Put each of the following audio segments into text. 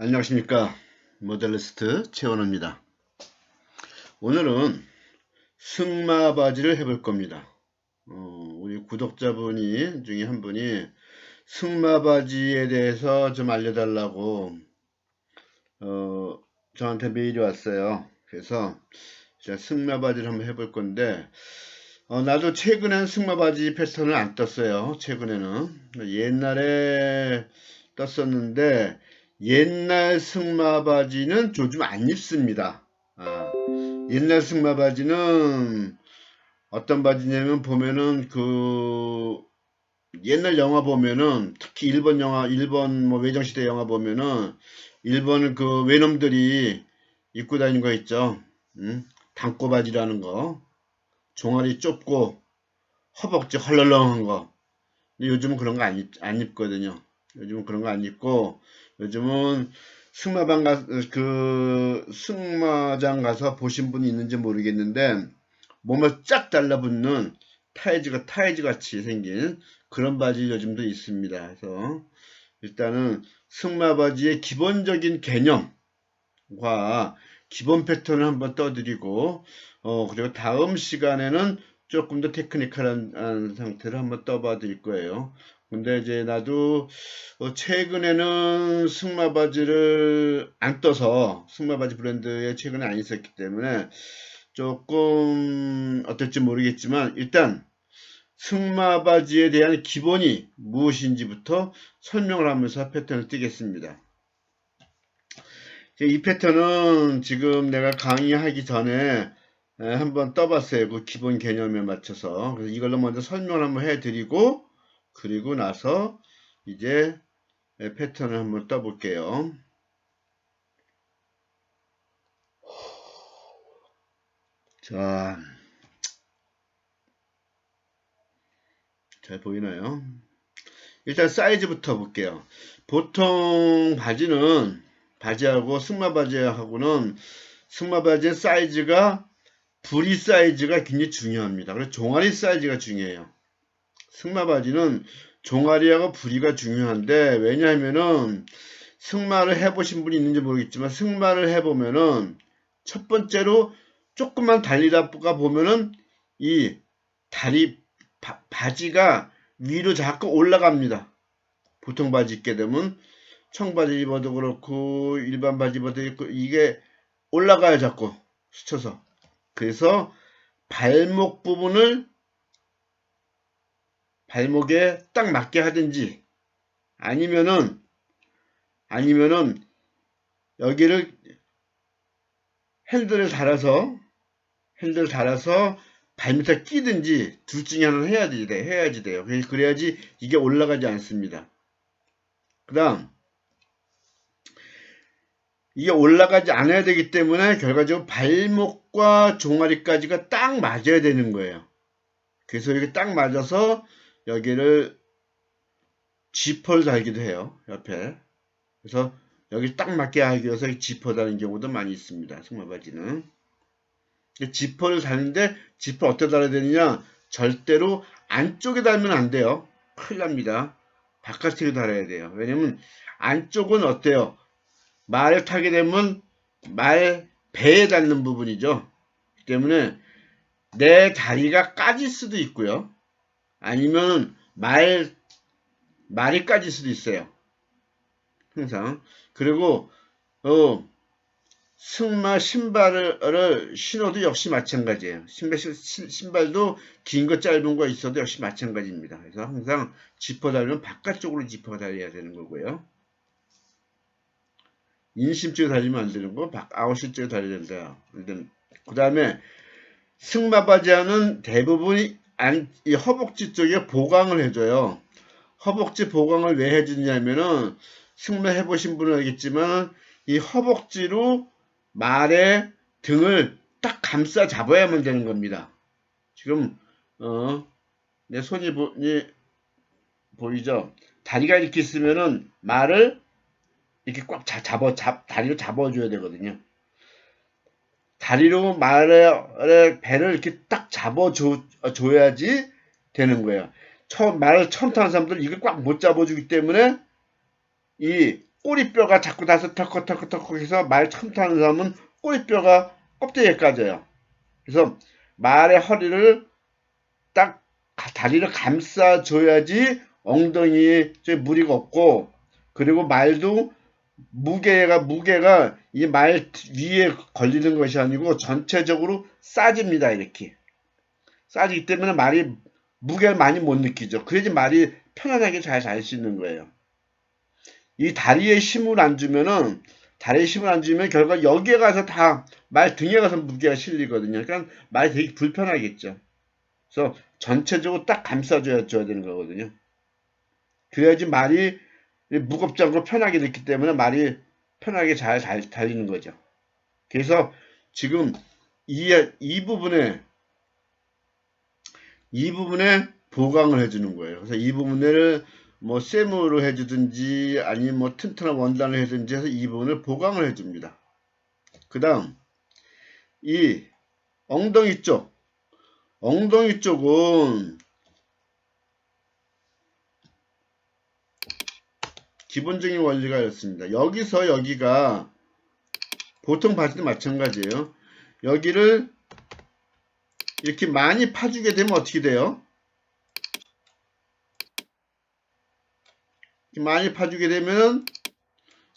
안녕하십니까. 모델리스트 최원호입니다. 오늘은 승마 바지를 해볼 겁니다. 어, 우리 구독자분이 중에 한 분이 승마 바지에 대해서 좀 알려달라고 어, 저한테 메일이 왔어요. 그래서 제가 승마 바지를 한번 해볼 건데 어, 나도 최근엔 승마 바지 패턴을 안 떴어요. 최근에는. 옛날에 떴었는데 옛날 승마 바지는 요즘 안 입습니다. 아, 옛날 승마 바지는 어떤 바지냐면 보면은 그 옛날 영화 보면은 특히 일본 영화 일본 뭐 외정시대 영화 보면은 일본 그 외놈들이 입고 다니는 거 있죠. 응? 단꼬 바지라는 거 종아리 좁고 허벅지 헐렁렁한 거. 근데 요즘은 그런 거안안 입거든요. 요즘은 그런 거 안 입고 요즘은 승마방 가, 그, 승마장 가서 보신 분이 있는지 모르겠는데, 몸을 쫙 달라붙는 타이즈가 타이즈 같이 생긴 그런 바지 요즘도 있습니다. 그래서 일단은 승마 바지의 기본적인 개념과 기본 패턴을 한번 떠드리고, 어, 그리고 다음 시간에는 조금 더 테크니컬한 상태를 한번 떠봐 드릴 거예요. 근데 이제 나도 어, 최근에는 승마 바지를 안 떠서 승마 바지 브랜드에 최근에 안 있었기 때문에 조금 어떨지 모르겠지만 일단 승마 바지에 대한 기본이 무엇인지부터 설명을 하면서 패턴을 띄겠습니다. 이 패턴은 지금 내가 강의하기 전에 한번 떠봤어요. 그 기본 개념에 맞춰서. 그래서 이걸로 먼저 설명을 한번 해드리고 그리고 나서 이제 패턴을 한번 떠볼게요. 자, 잘 보이나요? 일단 사이즈부터 볼게요. 보통 바지는 바지하고 승마 바지하고는 승마 바지의 사이즈가 부리 사이즈가 굉장히 중요합니다. 그래서 종아리 사이즈가 중요해요. 승마 바지는 종아리하고 부리가 중요한데 왜냐하면은 승마를 해보신 분이 있는지 모르겠지만 승마를 해보면은 첫 번째로 조금만 달리다가 보면은 이 다리 바, 바지가 위로 자꾸 올라갑니다. 보통 바지 입게 되면 청바지 입어도 그렇고 일반 바지 입어도 있고 이게 올라가요 자꾸 스쳐서 그래서 발목 부분을 발목에 딱 맞게 하든지 아니면은 아니면은 여기를 핸들을 달아서 핸들을 달아서 발밑에 끼든지 둘 중에 하나는 해야지 돼 해야지 돼요. 그래야지 이게 올라가지 않습니다. 그 다음 이게 올라가지 않아야 되기 때문에 결과적으로 발목과 종아리까지가 딱 맞아야 되는 거예요. 그래서 이렇게 딱 맞아서 여기를 지퍼를 달기도 해요. 옆에. 그래서 여기 딱 맞게 하기 위해서 지퍼 다는 경우도 많이 있습니다. 승마바지는. 지퍼를 다는데 지퍼 어떻게 달아야 되느냐? 절대로 안쪽에 달면 안 돼요. 큰일 납니다. 바깥쪽에 달아야 돼요. 왜냐면 안쪽은 어때요? 말을 타게 되면 말 배에 닿는 부분이죠. 때문에 내 다리가 까질 수도 있고요. 아니면 말, 말이 까질 수도 있어요. 항상. 그리고, 어, 승마 신발을 신어도 역시 마찬가지예요. 신발, 신발도 긴 거 짧은 거 있어도 역시 마찬가지입니다. 그래서 항상 지퍼 달면 바깥쪽으로 지퍼가 달려야 되는 거고요. 인심 쪽에 달리면 안 되는 거, 아웃실 쪽에 달려야 된다. 그 다음에 승마 바지하는 대부분이 안, 이 허벅지 쪽에 보강을 해줘요. 허벅지 보강을 왜 해주냐면은 승마 해보신 분은 알겠지만 이 허벅지로 말의 등을 딱 감싸 잡아야만 되는 겁니다. 지금 어, 내 손이 보, 보이죠? 다리가 이렇게 있으면은 말을 이렇게 꽉 잡아 잡 다리로 잡아줘야 되거든요. 다리로 말의 배를 이렇게 딱 잡아줘야지 되는 거예요. 처음, 말을 처음 타는 사람들은 이걸 꽉 못 잡아주기 때문에 이 꼬리뼈가 자꾸 나서 턱턱턱턱 해서 말 처음 타는 사람은 꼬리뼈가 껍데기에 까져요. 그래서 말의 허리를 딱 가- 다리를 감싸줘야지 엉덩이에 저 무리가 없고 그리고 말도 무게가 무게가 이 말 위에 걸리는 것이 아니고 전체적으로 싸집니다 이렇게 싸지기 때문에 말이 무게를 많이 못 느끼죠. 그래야지 말이 편안하게 잘 잘 수 있는 거예요. 이 다리에 힘을 안 주면은 다리에 힘을 안 주면 결과 여기에 가서 다 말 등에 가서 무게가 실리거든요. 그러니까 말이 되게 불편하겠죠. 그래서 전체적으로 딱 감싸줘야 줘야 되는 거거든요. 그래야지 말이 않고 편하게 됐기 때문에 말이 편하게 잘, 잘 달리는 거죠. 그래서 지금 이, 이 부분에 이 부분에 보강을 해주는 거예요. 그래서 이 부분을 뭐 쇠무로 해주든지 아니면 뭐 튼튼한 원단을 해주든지 해서 이 부분을 보강을 해줍니다. 그 다음 이 엉덩이 쪽 엉덩이 쪽은 기본적인 원리가 이렇습니다. 여기서 여기가 보통 바지도 마찬가지예요. 여기를 이렇게 많이 파주게 되면 어떻게 돼요? 많이 파주게 되면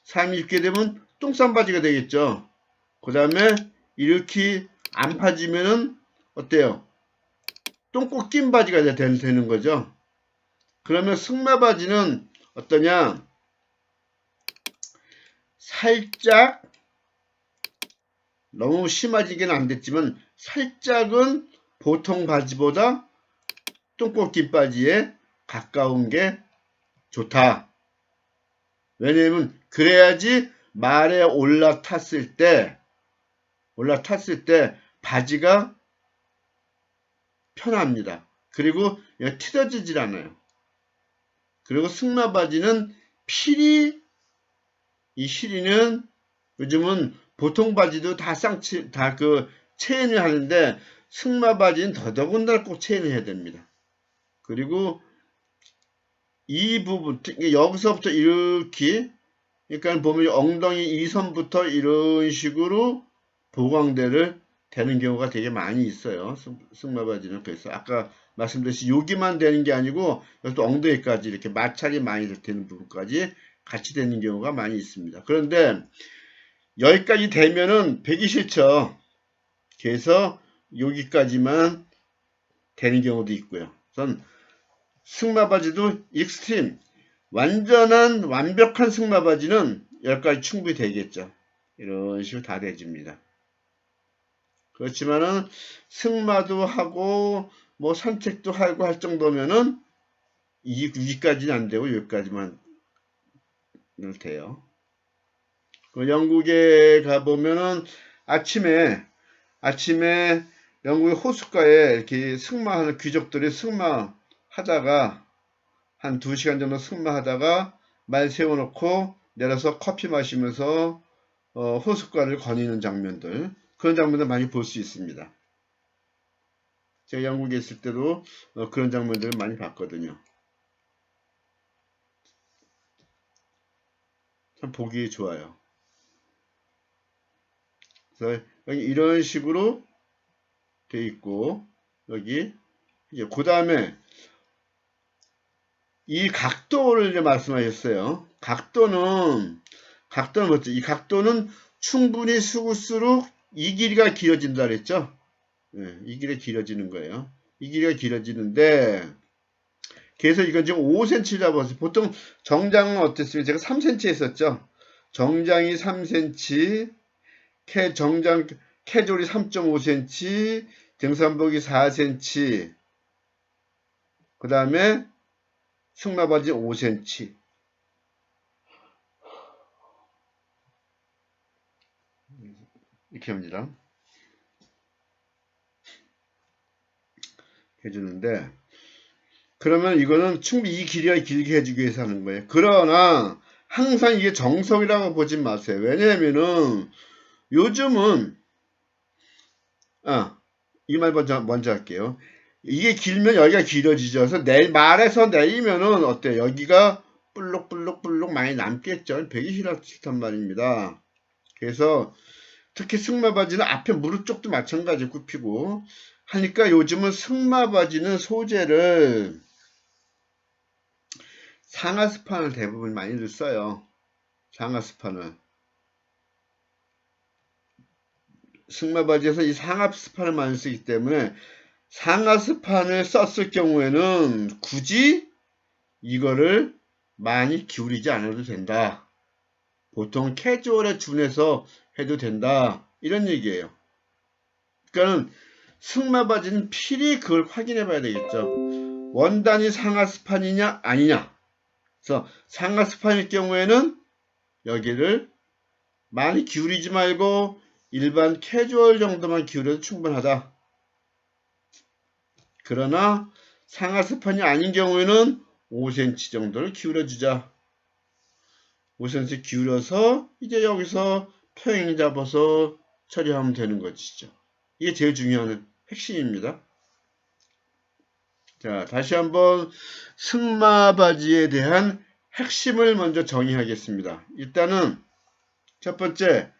사람이 입게 되면 똥싼 바지가 되겠죠. 그 다음에 이렇게 안 파지면은 어때요? 똥꼬 낀 바지가 되- 되는 거죠. 그러면 승마 바지는 어떠냐? 살짝 너무 심하지게는 안 됐지만 살짝은 보통 바지보다 똥꼬 낀 바지에 가까운 게 좋다. 왜냐면 그래야지 말에 올라탔을 때 올라탔을 때 바지가 편합니다. 그리고 튀어지질 않아요. 그리고 승마 바지는 필이 이 실이는 요즘은 보통 바지도 다 쌍치 다 그 체인을 하는데 승마 바지는 더더군다나 꼭 체인을 해야 됩니다. 그리고 이 부분 여기서부터 이렇게 그러니까 보면 엉덩이 이 선부터 이런 식으로 보강대를 되는 경우가 되게 많이 있어요. 승- 승마 바지는 그래서 아까 말씀드렸듯이 여기만 되는 게 아니고 여기도 엉덩이까지 이렇게 마찰이 많이 되는 부분까지 같이 되는 경우가 많이 있습니다. 그런데 여기까지 되면은 배기 싫죠. 그래서 여기까지만 되는 경우도 있고요. 전 승마 바지도 익스트림 완전한 완벽한 승마 바지는 여기까지 충분히 되겠죠. 이런 식으로 다 돼집니다. 그렇지만은 승마도 하고 뭐 산책도 하고 할 정도면은 이 위까지는 안 되고 여기까지만 돼요. 그 영국에 가 보면은 아침에 아침에 영국의 호숫가에 이렇게 승마하는 귀족들이 승마 하다가 한두 시간 정도 승마하다가 말 세워놓고 내려서 커피 마시면서 어, 호숫가를 거니는 장면들 그런 장면들 많이 볼 수 있습니다. 제가 영국에 있을 때도 어, 그런 장면들을 많이 봤거든요. 참 보기 좋아요. 그래서 여기 이런 식으로 돼 있고 여기 이제 그 다음에 이 각도를 이제 말씀하셨어요. 각도는 각도는 뭐죠? 이 각도는 충분히 숙을수록 이 길이가 길어진다 그랬죠? 예, 이 길이 길어지는 거예요. 이 길이가 길어지는데 그래서 이건 지금 5cm 잡았어요. 보통 정장은 어땠어요? 제가 3cm 했었죠. 정장이 3cm, 캐 정장 캐졸이 3.5cm, 등산복이 4cm. 그 다음에 승마바지 5cm. 이렇게 합니다. 해주는데 그러면 이거는 충분히 이 길이가 길게 해주기 위해서 하는 거예요. 그러나 항상 이게 정석이라고 보지 마세요. 왜냐하면은 요즘은 아, 이 말 먼저, 먼저 할게요. 이게 길면 여기가 길어지죠. 그래서 내, 말에서 내리면은 어때? 여기가 볼록볼록볼록 많이 남겠죠. 배기 싫단 말입니다. 그래서 특히 승마 바지는 앞에 무릎 쪽도 마찬가지 굽히고 하니까 요즘은 승마 바지는 소재를 상하 스판을 대부분 많이들 써요. 상하 스판을. 승마 바지에서 이 상하 스판을 많이 쓰기 때문에 상하 스판을 썼을 경우에는 굳이 이거를 많이 기울이지 않아도 된다. 보통 캐주얼에 준해서 해도 된다. 이런 얘기예요. 그러니까는 승마 바지는 필히 그걸 확인해 봐야 되겠죠. 원단이 상하 스판이냐 아니냐. 그래서 상하 스판일 경우에는 여기를 많이 기울이지 말고 일반 캐주얼 정도만 기울여도 충분하다. 그러나 상하 스판이 아닌 경우에는 5cm 정도를 기울여 주자. 5cm 기울여서 이제 여기서 평행 잡아서 처리하면 되는 것이죠. 이게 제일 중요한 핵심입니다. 자, 다시 한번 승마 바지에 대한 핵심을 먼저 정의하겠습니다. 일단은 첫 번째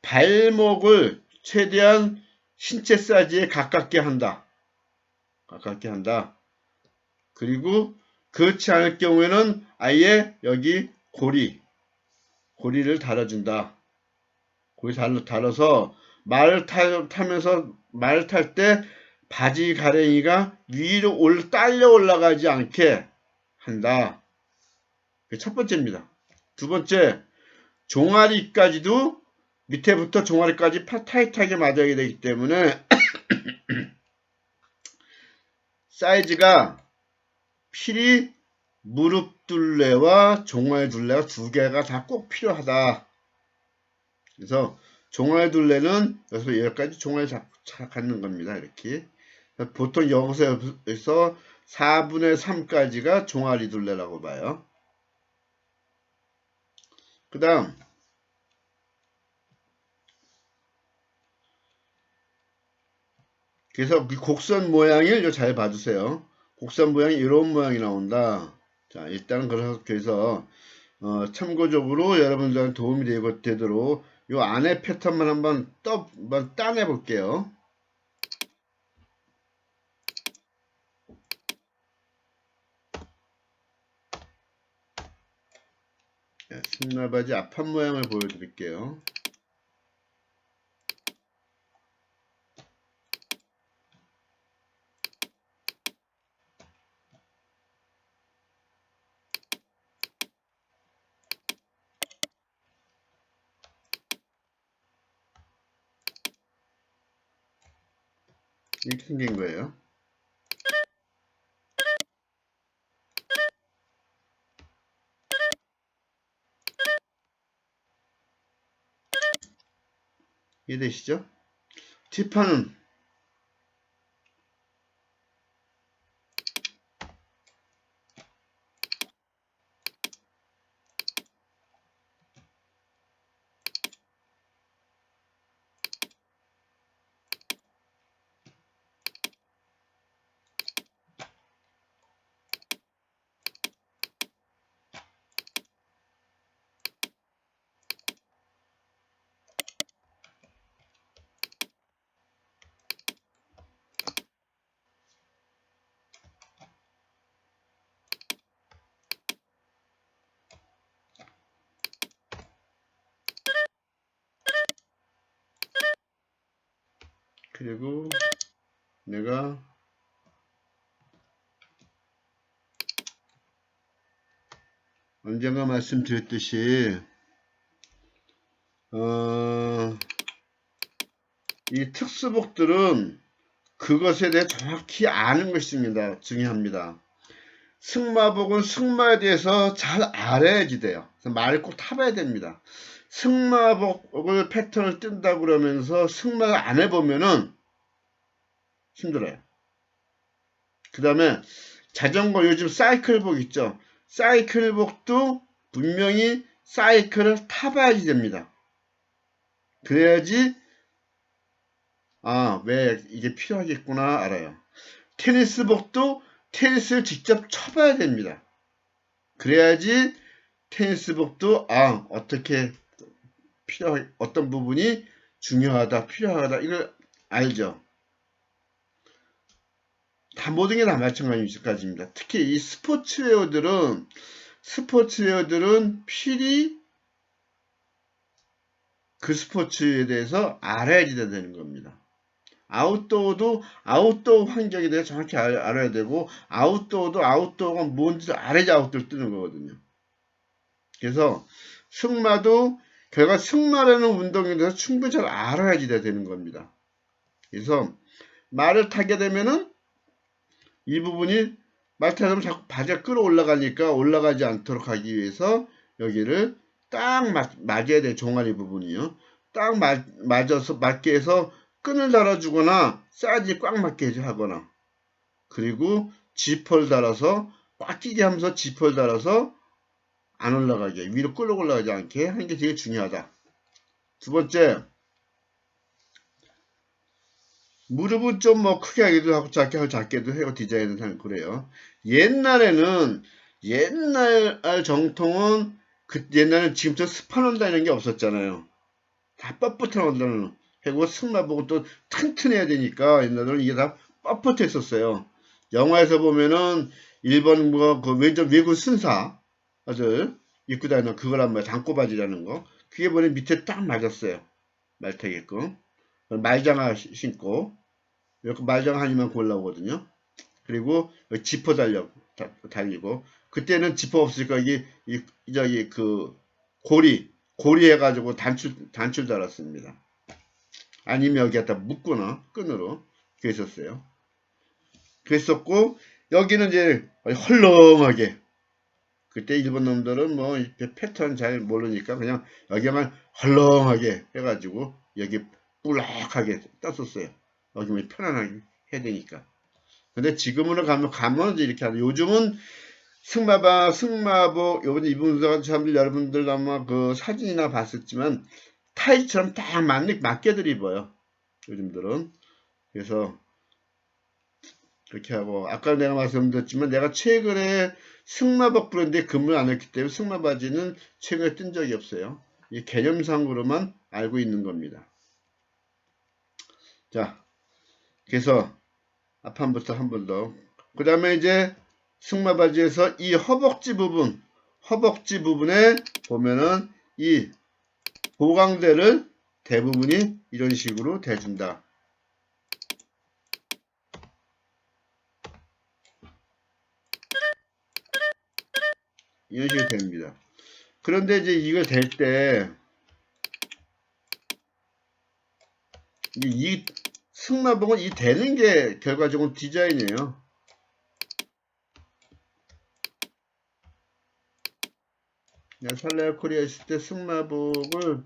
발목을 최대한 신체 사이즈에 가깝게 한다. 가깝게 한다. 그리고 그렇지 않을 경우에는 아예 여기 고리, 고리를 달아준다. 고리 달, 달아서 말을 타, 타면서 말을 탈 때 바지 가랭이가 위로 올, 딸려 올라가지 않게 한다. 그게 첫 번째입니다. 두 번째, 종아리까지도 밑에부터 종아리까지 파 타이트하게 맞아야 되기 때문에 사이즈가 필히 무릎 둘레와 종아리 둘레가 두 개가 다 꼭 필요하다. 그래서 종아리 둘레는 여기서 여기까지 종아리 잡, 갖는 겁니다. 이렇게. 보통 여기서 4분의 3까지가 종아리 둘레라고 봐요. 그 다음 그래서 그 곡선 모양을 잘 봐주세요. 곡선 모양이 이런 모양이 나온다. 자, 일단 그래서 어, 참고적으로 여러분들한테 도움이 되도록 이 안에 패턴만 한번 떠, 한번 따내 볼게요. 승마바지 앞판 모양을 보여드릴게요. 이렇게 생긴 거예요. 이해되시죠? 뒷판은 그리고 내가 언젠가 말씀드렸듯이 어, 이 특수복들은 그것에 대해 정확히 아는 것입니다. 중요합니다. 승마복은 승마에 대해서 잘 알아야지 돼요. 말을 꼭 타봐야 됩니다. 승마복을 패턴을 뜬다 그러면서 승마를 안 해보면은 힘들어요. 그 다음에 자전거 요즘 사이클복 있죠. 사이클복도 분명히 사이클을 타봐야지 됩니다. 그래야지 아 왜 이게 필요하겠구나 알아요. 테니스복도 테니스를 직접 쳐봐야 됩니다. 그래야지 테니스복도 아 어떻게 필요 어떤 부분이 중요하다 필요하다 이걸 알죠. 다 모든 게 다 마찬가지입니다. 특히 이 스포츠웨어들은 스포츠웨어들은 필히 그 스포츠에 대해서 알아야지 되는 겁니다. 아웃도어도 아웃도어 환경에 대해서 정확히 알, 아야 되고 아웃도어도 아웃도어가 뭔지 알아야지 아웃도어 뜨는 거거든요. 그래서 승마도 결과 승마라는 운동에 대해서 충분히 잘 알아야지 되는 겁니다. 그래서 말을 타게 되면은 이 부분이 말 타다 보면 자꾸 바지가 끌어 올라가니까 올라가지 않도록 하기 위해서 여기를 딱 맞, 맞아야 돼 종아리 부분이요. 딱 맞, 맞아서 맞게 해서 끈을 달아주거나 사이즈 꽉 맞게 하거나 그리고 지퍼를 달아서 꽉 끼게 하면서 지퍼를 달아서 안 올라가게 위로 끌어 올라가지 않게 하는 게 되게 중요하다. 두 번째 무릎은 좀 뭐 크게 하기도 하고 작게 하고 작게도 해요 디자인은 상 그래요. 옛날에는 옛날 정통은 그 옛날에는 지금처럼 스판 온다는 게 없었잖아요. 다 뻣뻣한 온다는 해고 승마복은 또 튼튼해야 되니까 옛날에는 이게 다 뻣뻣했었어요. 영화에서 보면은 일본 뭐그 외국 순사 아들 입고 다니는 그거란 말이야 단꼬바지라는 거. 그게 보니 밑에 딱 맞았어요. 말타게끔. 말장화 신고 이렇게 말장화 하니만 골라오거든요. 그리고 지퍼 달려 달리고 그때는 지퍼 없으니까 이게 이, 저기 그 고리 고리 해가지고 단출 단출 달았습니다. 아니면 여기 갖다 묶거나 끈으로 그랬었어요. 그랬었고 여기는 이제 헐렁하게 그때 일본 놈들은 뭐 패턴 잘 모르니까 그냥 여기만 헐렁하게 해가지고 여기 뿔락하게 떴었어요. 여기면 편안하게 해야 되니까. 근데 지금으로 가면 가면 이렇게 하죠. 요즘은 승마바 승마복 요번에 입은 사람들 여러분들 아마 그 사진이나 봤었지만 타이처럼 딱 맞게, 맞게들 입어요. 요즘들은. 그래서 그렇게 하고 아까 내가 말씀드렸지만 내가 최근에 승마복 브랜드에 근무를 안 했기 때문에 승마 바지는 최근에 뜬 적이 없어요. 이 개념상으로만 알고 있는 겁니다. 자, 그래서 앞판부터 한 번 더. 그 다음에 이제 승마 바지에서 이 허벅지 부분, 허벅지 부분에 보면은 이 보강대를 대부분이 이런 식으로 대준다. 이런 식으로 됩니다. 그런데 이제 이걸 댈 때, 이, 승마복은 이 대는 게 결과적으로 디자인이에요. 살레아 코리아 있을 때 승마복을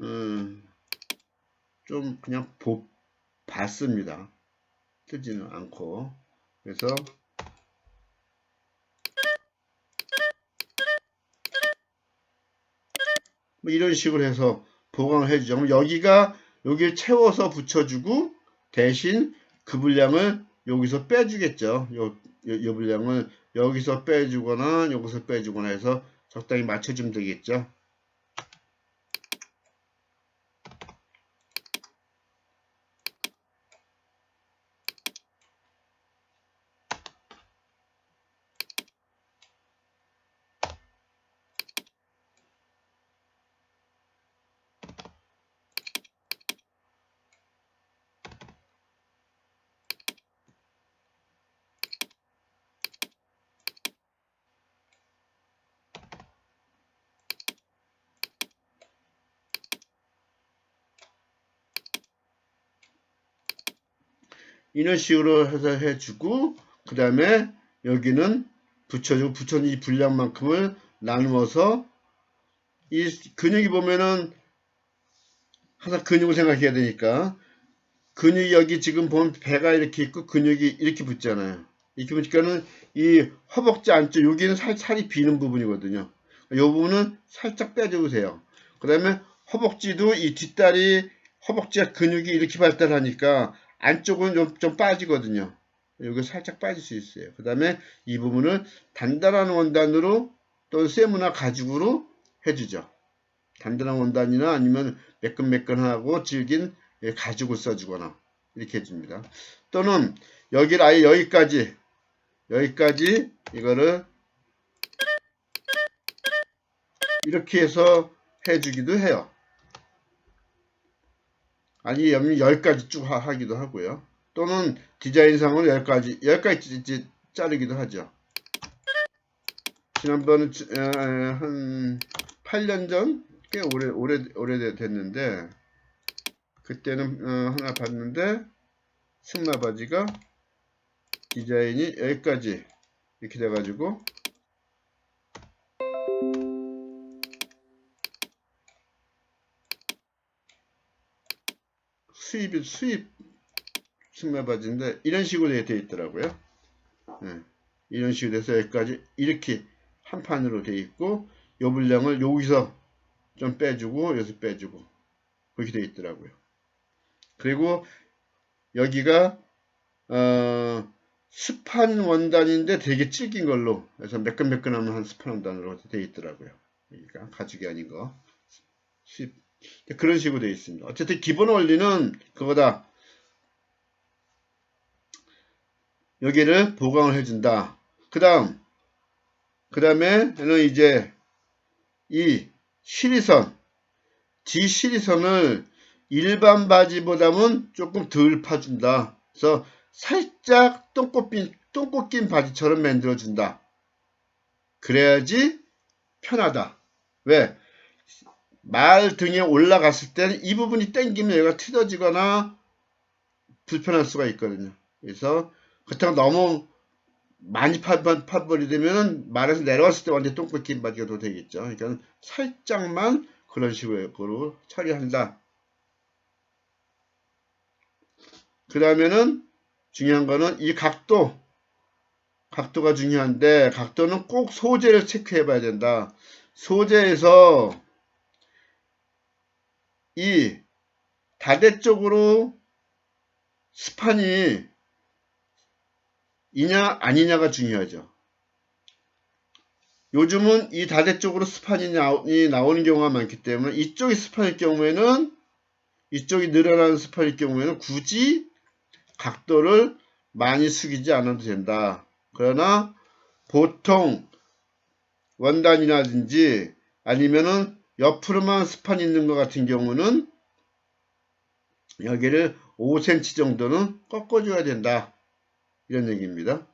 음, 좀 그냥 보, 봤습니다. 뜨지는 않고 그래서 뭐 이런 식으로 해서 보강을 해주죠. 그럼 여기가 여기를 채워서 붙여주고 대신 그 분량을 여기서 빼주겠죠. 요, 요, 요 분량을 여기서 빼주거나 여기서 빼주거나 해서 적당히 맞춰주면 되겠죠. 이런 식으로 해서 해주고 그 다음에 여기는 붙여주고 붙여준 이 분량만큼을 나누어서 이 근육이 보면은 항상 근육을 생각해야 되니까 근육이 여기 지금 보면 배가 이렇게 있고 근육이 이렇게 붙잖아요. 이렇게 보니까는 이 허벅지 안쪽 여기는 살, 살이 비는 부분이거든요. 이 부분은 살짝 빼주세요. 그 다음에 허벅지도 이 뒷다리 허벅지가 근육이 이렇게 발달하니까 안쪽은 좀, 좀 빠지거든요. 여기 살짝 빠질 수 있어요. 그 다음에 이 부분을 단단한 원단으로 또는 세무나 가죽으로 해주죠. 단단한 원단이나 아니면 매끈매끈하고 질긴 가죽을 써주거나 이렇게 해줍니다. 또는 여기를 아예 여기까지 여기까지 이거를 이렇게 해서 해주기도 해요. 아니 여기까지 쭉 하 기도 하고요. 또는 디자인상으로 여기까지 여기까지 자르기도 하죠. 지난번에 한 8년 전 꽤 오래 오래 오래 됐는데 그때는 어, 하나 봤는데 승마 바지가 디자인이 여기까지 이렇게 돼가지고 수입 수입 승마 바지인데 이런 식으로 되어 있더라고요. 네. 이런 식으로 돼서 여기까지 이렇게 한 판으로 되어 있고 요 분량을 여기서 좀 빼주고 여기서 빼주고 그렇게 되어 있더라고요. 그리고 여기가 어, 스판 원단인데 되게 질긴 걸로 그래서 매끈매끈하면 한 스판 원단으로 되어 있더라고요. 그러니까 가죽이 아닌 거. 그런 식으로 되어 있습니다. 어쨌든 기본 원리는 그거다. 여기를 보강을 해준다. 그 다음, 그 다음에는 이제 이 시리선, G 시리선을 일반 바지보다는 조금 덜 파준다. 그래서 살짝 똥꼬낀, 똥꼬낀 바지처럼 만들어준다. 그래야지 편하다. 왜? 말 등에 올라갔을 때는 이 부분이 땡기면 얘가 튀어지거나 불편할 수가 있거든요. 그래서 그렇다고 너무 많이 파버리 되면은 말에서 내려왔을 때 완전 똥꼬 낀 바지가 더 되겠죠. 그러니까 살짝만 그런 식으로 처리한다. 그 다음에는 중요한 거는 이 각도 각도가 중요한데 각도는 꼭 소재를 체크해 봐야 된다. 소재에서 이 다대 쪽으로 스판이 이냐 아니냐가 중요하죠. 요즘은 이 다대 쪽으로 스판이 나오는 경우가 많기 때문에 이쪽이 스판일 경우에는 이쪽이 늘어나는 스판일 경우에는 굳이 각도를 많이 숙이지 않아도 된다. 그러나 보통 원단이라든지 아니면은 옆으로만 스판 있는 것 같은 경우는 여기를 5cm 정도는 꺾어줘야 된다. 이런 얘기입니다.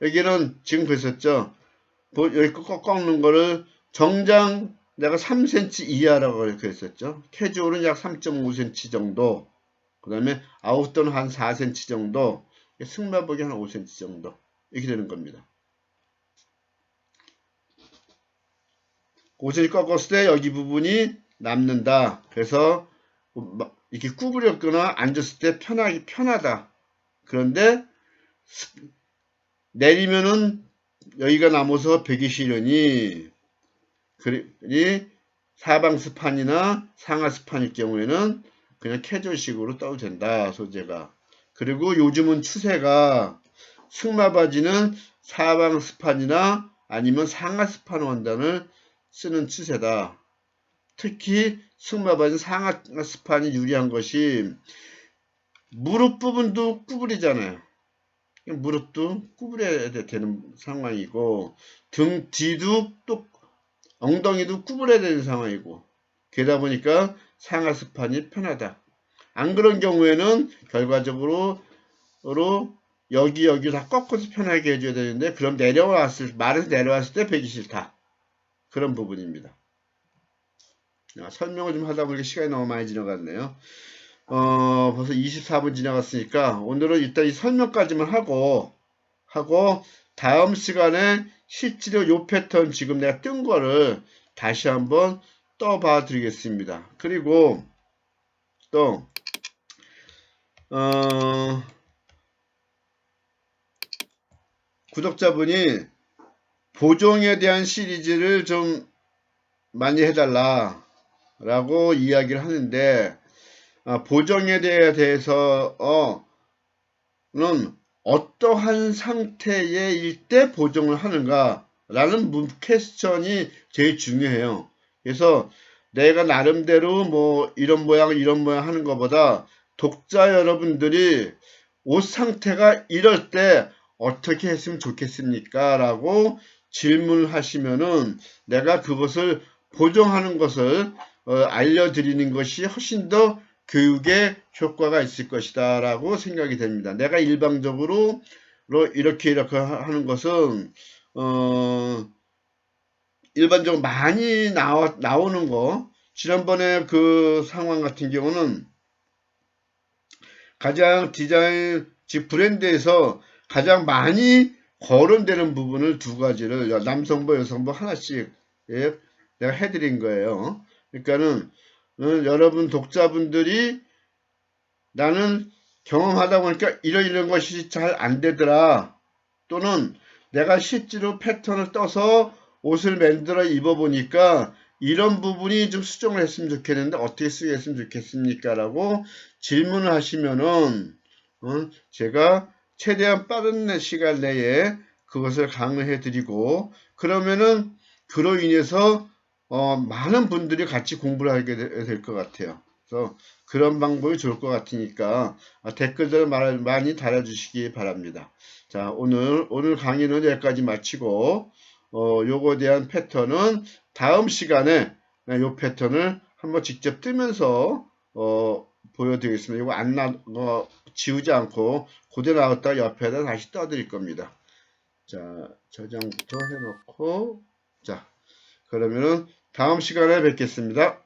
여기는 지금 보셨죠? 여기 꺾는 거를 정장 내가 3cm 이하라고 이렇게 했었죠. 캐주얼은 약 3.5cm 정도. 그 다음에 아웃도는 한 4cm 정도. 승마복이 한 5cm 정도. 이렇게 되는 겁니다. 5cm 꺾었을 때 여기 부분이 남는다. 그래서 이렇게 구부렸거나 앉았을 때 편하기 편하다. 그런데 내리면은 여기가 남아서 베기 시련이 그리 사방 스판이나 상하 스판일 경우에는 그냥 캐주얼식으로 떠도 된다 소재가 그리고 요즘은 추세가 승마 바지는 사방 스판이나 아니면 상하 스판 원단을 쓰는 추세다. 특히 승마바지 상하 스판이 유리한 것이 무릎 부분도 구부리잖아요. 무릎도 구부려야 되는 상황이고 등 뒤도 또 엉덩이도 구부려야 되는 상황이고 그러다 보니까 상하 스판이 편하다. 안 그런 경우에는 결과적으로 여기 여기 다 꺾어서 편하게 해줘야 되는데 그럼 내려왔을 말에서 내려왔을 때 배기 싫다. 그런 부분입니다. 아, 설명을 좀 하다 보니까 시간이 너무 많이 지나갔네요. 어, 벌써 24분 지나갔으니까 오늘은 일단 이 설명까지만 하고 하고 다음 시간에 실제로 요 패턴 지금 내가 뜬 거를 다시 한번 떠봐 드리겠습니다. 그리고 또 어, 구독자분이 보정에 대한 시리즈를 좀 많이 해달라 라고 이야기를 하는데 아, 보정에 대해서 어, 는 어떠한 상태일 때 보정을 하는가 라는 문 퀘스천이 제일 중요해요. 그래서 내가 나름대로 뭐 이런 모양 이런 모양 하는 것보다 독자 여러분들이 옷 상태가 이럴 때 어떻게 했으면 좋겠습니까? 라고 질문을 하시면은 내가 그것을 보정하는 것을 어, 알려드리는 것이 훨씬 더 교육에 효과가 있을 것이다 라고 생각이 됩니다. 내가 일방적으로 이렇게 이렇게 하는 것은 어, 일반적으로 많이 나와, 나오는 거 지난번에 그 상황 같은 경우는 가장 디자인 즉 브랜드에서 가장 많이 거론되는 부분을 두 가지를 남성부 여성부 하나씩 예, 내가 해드린 거예요. 그러니까는 어, 여러분 독자분들이 나는 경험하다 보니까 이런 것이 잘 안 되더라. 또는 내가 실제로 패턴을 떠서 옷을 만들어 입어보니까 이런 부분이 좀 수정을 했으면 좋겠는데 어떻게 쓰겠으면 좋겠습니까? 라고 질문을 하시면은 어, 제가 최대한 빠른 시간 내에 그것을 강의해 드리고 그러면은 그로 인해서 어, 많은 분들이 같이 공부를 하게 될 것 같아요. 그래서 그런 방법이 좋을 것 같으니까 댓글들 많이 달아주시기 바랍니다. 자, 오늘, 오늘 강의는 여기까지 마치고, 어, 요거에 대한 패턴은 다음 시간에 요 패턴을 한번 직접 뜨면서, 어, 보여드리겠습니다. 이거 안 나, 어, 지우지 않고 그대로 나왔다 옆에다 다시 떠드릴 겁니다. 자, 저장부터 해놓고, 자, 그러면은 다음 시간에 뵙겠습니다.